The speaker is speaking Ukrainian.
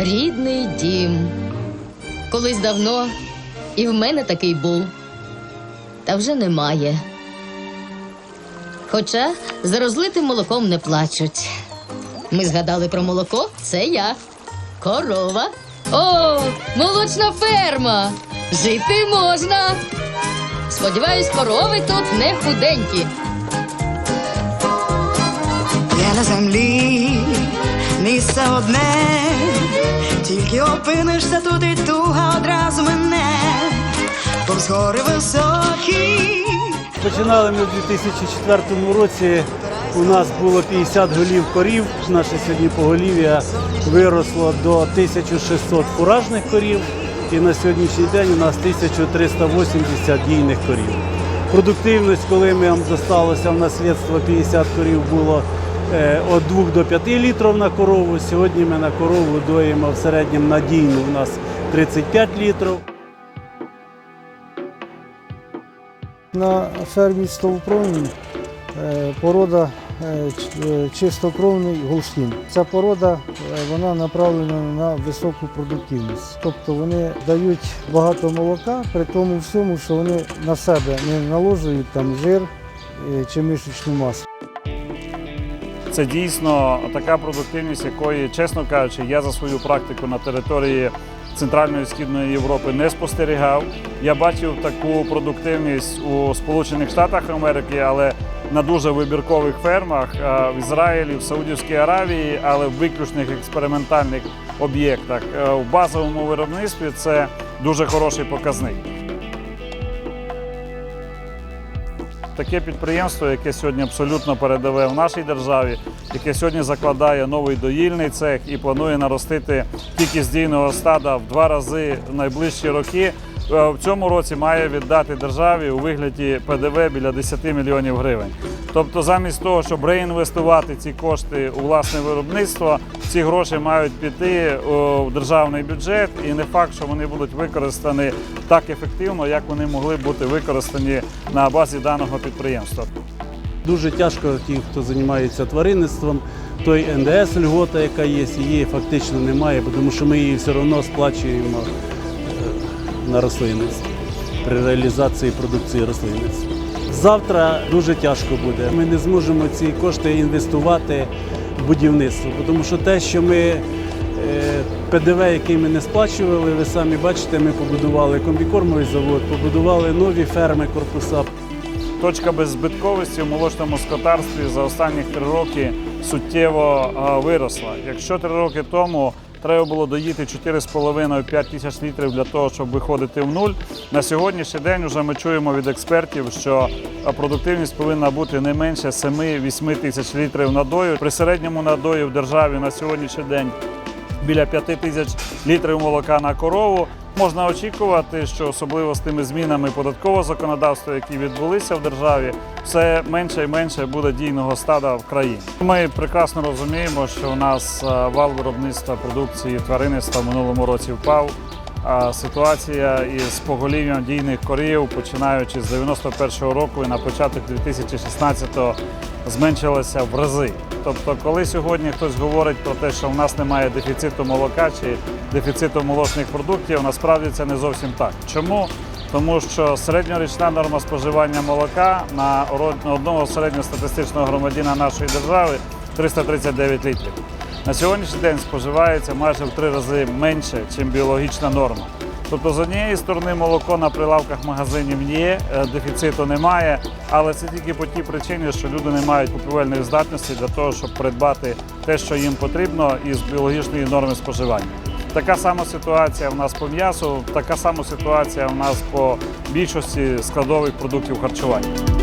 Рідний дім. Колись давно і в мене такий був. Та вже немає. Хоча за розлитим молоком не плачуть. Ми згадали про молоко, це я. Корова. О, молочна ферма! Жити можна. Сподіваюсь, корови тут не худенькі. Є на землі місце одне, тільки опинишся тут і туга одразу мене, повз гори високі. Починали ми в 2004 році. У нас було 50 голів корів. Наше сьогодні поголів'я виросло до 1600 фуражних корів. І на сьогоднішній день у нас 1380 дійних корів. Продуктивність, коли ми досталося в наслідство 50 корів, було від 2 до 5 літрів на корову. Сьогодні ми на корову доїмо в середньому надійно у нас 35 літрів. На фермі Стовпровній е, порода е, е, чистокровний голштін. Ця порода е, вона направлена на високу продуктивність. Тобто вони дають багато молока, при тому всьому, що вони на себе не наложують там жир е, чи мишечну масу. Це дійсно така продуктивність, якої, чесно кажучи, я за свою практику на території Центральної і Східної Європи не спостерігав. Я бачив таку продуктивність у Сполучених Штатах Америки, але на дуже вибіркових фермах в Ізраїлі, в Саудівській Аравії, але в виключних експериментальних об'єктах. Е, В базовому виробництві це дуже хороший показник. Таке підприємство, яке сьогодні абсолютно передове в нашій державі, яке сьогодні закладає новий доїльний цех і планує наростити кількість дійного стада в два рази в найближчі роки. е, В цьому році має віддати державі у вигляді ПДВ біля 10 мільйонів гривень. Тобто, замість того, щоб реінвестувати ці кошти у власне виробництво, ці гроші мають піти в державний бюджет, і не факт, що вони будуть використані так ефективно, як вони могли бути використані на базі даного підприємства. Дуже тяжко ті, хто займається тваринництвом, той НДС льгота, яка є, її фактично немає, тому що ми її все одно сплачуємо е, на рослинництво при реалізації продукції рослинництва. Завтра дуже тяжко буде. Ми не зможемо ці кошти інвестувати в будівництво, тому що те, що ми е, ПДВ, який ми не сплачували, ви самі бачите, ми побудували комбікормовий завод, побудували нові ферми, корпуса. Точка беззбитковості в молочному скотарстві за останні три роки суттєво виросла. Якщо три роки тому треба було доїти 4,5-5 тисяч літрів для того, щоб виходити в нуль, на сьогоднішній день вже ми чуємо від експертів, що продуктивність повинна бути не менше 7-8 тисяч літрів надою. При середньому надої в державі на сьогоднішній день біля 5 тисяч літрів молока на корову. Можна очікувати, що особливо з тими змінами податкового законодавства, які відбулися в державі, все менше і менше буде дійного стада в країні. Ми прекрасно розуміємо, що у нас е, вал виробництва продукції тваринництва в минулому році впав. А ситуація із поголів'ям дійних корів, починаючи з 91-го року і на початок 2016-го, зменшилася в рази. Тобто, коли сьогодні хтось говорить про те, що в нас немає дефіциту молока чи дефіциту молочних продуктів, насправді це не зовсім так. Чому? Тому що середньорічна норма споживання молока на одного середньостатистичного громадянина нашої держави 339 літрів. На сьогоднішній день споживається майже в три рази менше, ніж біологічна норма. Тобто, з однієї сторони, молоко на прилавках магазинів є, е, дефіциту немає, але це тільки по тій причині, що люди не мають купівельної здатності для того, щоб придбати те, що їм потрібно, із біологічної норми споживання. Така сама ситуація в нас по м'ясу, така сама ситуація в нас по більшості складових продуктів харчування.